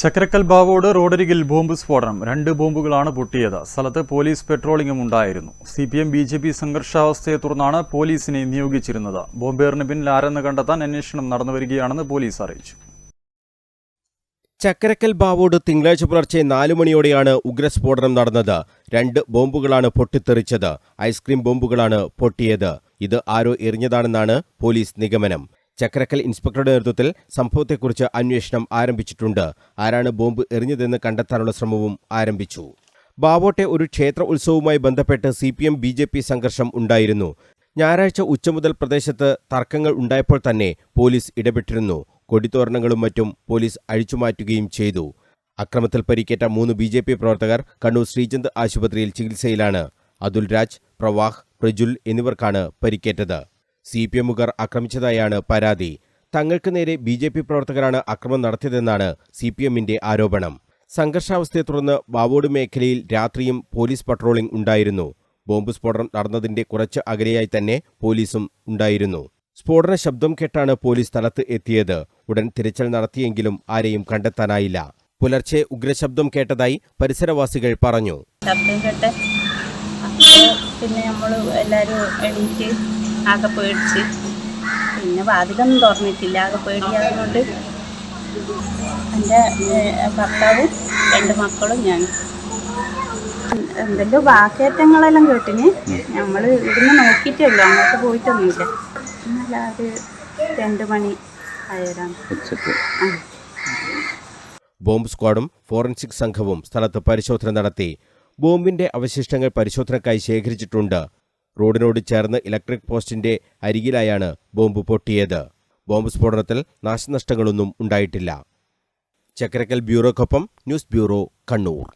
ചക്കരക്കൽ ബാവോട് റോഡരികിൽ ബോംബ് സ്ഫോടനം. രണ്ട് ബോംബുകളാണ് പൊട്ടിയത്. സ്ഥലത്ത് പോലീസ് പെട്രോളിംഗും ഉണ്ടായിരുന്നു. C P M B J P സംഘർഷാവസ്ഥയെ തുടർന്നാണ് പോലീസിനെ നിയോഗിച്ചിരുന്നത്. ബോംബേറിന് പിന്നിൽ ആരെന്ന് കണ്ടെത്താൻ അന്വേഷണം നടന്നുവരികയാണെന്ന് പോലീസ് അറിയിച്ചു. ചക്കരക്കൽ ബാവോട് തിങ്കളാഴ്ച പുലർച്ചെ നാലു മണിയോടെയാണ് ഉഗ്രസ്ഫോടനം നടന്നത്. രണ്ട് ബോംബുകളാണ് പൊട്ടിത്തെറിച്ചത്. ഐസ്ക്രീം ബോംബുകളാണ് പൊട്ടിയത്. ഇത് ആരോ എറിഞ്ഞതാണെന്നാണ് പോലീസ് നിഗമനം. ചക്കരക്കൽ ഇൻസ്പെക്ടറുടെ നേതൃത്വത്തിൽ സംഭവത്തെക്കുറിച്ച് അന്വേഷണം ആരംഭിച്ചിട്ടുണ്ട്. ആരാണ് ബോംബ് എറിഞ്ഞതെന്ന് കണ്ടെത്താനുള്ള ശ്രമവും ആരംഭിച്ചു. ബാവോട്ടെ ഒരു ക്ഷേത്ര ഉത്സവവുമായി ബന്ധപ്പെട്ട് C P M B J P സംഘർഷം ഉണ്ടായിരുന്നു. ഞായറാഴ്ച ഉച്ചമുതൽ പ്രദേശത്ത് തർക്കങ്ങൾ ഉണ്ടായപ്പോൾ തന്നെ പോലീസ് ഇടപെട്ടിരുന്നു. കൊടിത്തോരണങ്ങളും മറ്റും പോലീസ് അഴിച്ചുമാറ്റുകയും ചെയ്തു. അക്രമത്തിൽ പരിക്കേറ്റ മൂന്ന് ബി ജെ പി പ്രവർത്തകർ കണ്ണൂർ ശ്രീചന്ദ് ആശുപത്രിയിൽ ചികിത്സയിലാണ്. അതുൽ രാജ് പ്രവാഹ് പ്രജുൽ എന്നിവർക്കാണ് പരിക്കേറ്റത്. സി പി എമ്മുകാർ ആക്രമിച്ചതായാണ് പരാതി. തങ്ങൾക്ക് നേരെ ബി ജെ പി പ്രവർത്തകരാണ് അക്രമം നടത്തിയതെന്നാണ് സി പി എമ്മിന്റെ ആരോപണം. സംഘർഷാവസ്ഥയെ തുടർന്ന് ബാവോഡ് മേഖലയിൽ രാത്രിയും പോലീസ് പട്രോളിംഗ് ഉണ്ടായിരുന്നു. ബോംബ് സ്ഫോടനം നടന്നതിന്റെ കുറച്ച് അകലെയായി തന്നെ പോലീസും ഉണ്ടായിരുന്നു. സ്ഫോടന ശബ്ദം കേട്ടാണ് പോലീസ് സ്ഥലത്ത് എത്തിയത്. ഉടൻ തിരച്ചിൽ നടത്തിയെങ്കിലും ആരെയും കണ്ടെത്താനായില്ല. പുലർച്ചെ ഉഗ്രശബ്ദം കേട്ടതായി പരിസരവാസികൾ പറഞ്ഞു. ശബ്ദം കേട്ട് പിന്നെ നമ്മൾ എല്ലാവരും എണീറ്റ് ആകെ പേടിച്ച്. പിന്നെ വാതിലൊന്നും തുറന്നിട്ടില്ല ആകെ പേടിയാകുന്നുണ്ട് എന്റെ ഭർത്താവും രണ്ട് മക്കളും ഞാനും. എന്തെല്ലോ വാക്കേറ്റങ്ങളെല്ലാം കേട്ടിന്. നമ്മൾ ഇവിടുന്ന് നോക്കിയിട്ടല്ലോ അങ്ങോട്ട് പോയിട്ടൊന്നുമില്ല. എന്നല്ല ഒരു രണ്ട് മണി ആയതാണ് ബോംബ് സ്ക്വാഡും ഫോറൻസിക് സംഘവും സ്ഥലത്ത് പരിശോധന നടത്തി. ബോംബിന്റെ അവശിഷ്ടങ്ങൾ പരിശോധനക്കായി ശേഖരിച്ചിട്ടുണ്ട്. റോഡിനോട് ചേർന്ന് ഇലക്ട്രിക് പോസ്റ്റിന്റെ അരികിലായാണ് ബോംബ് പൊട്ടിയത്. ബോംബ് സ്ഫോടനത്തിൽ നാശനഷ്ടങ്ങളൊന്നും ഉണ്ടായിട്ടില്ല. ചക്രക്കൽ ബ്യൂറോക്കൊപ്പം ന്യൂസ് ബ്യൂറോ കണ്ണൂർ.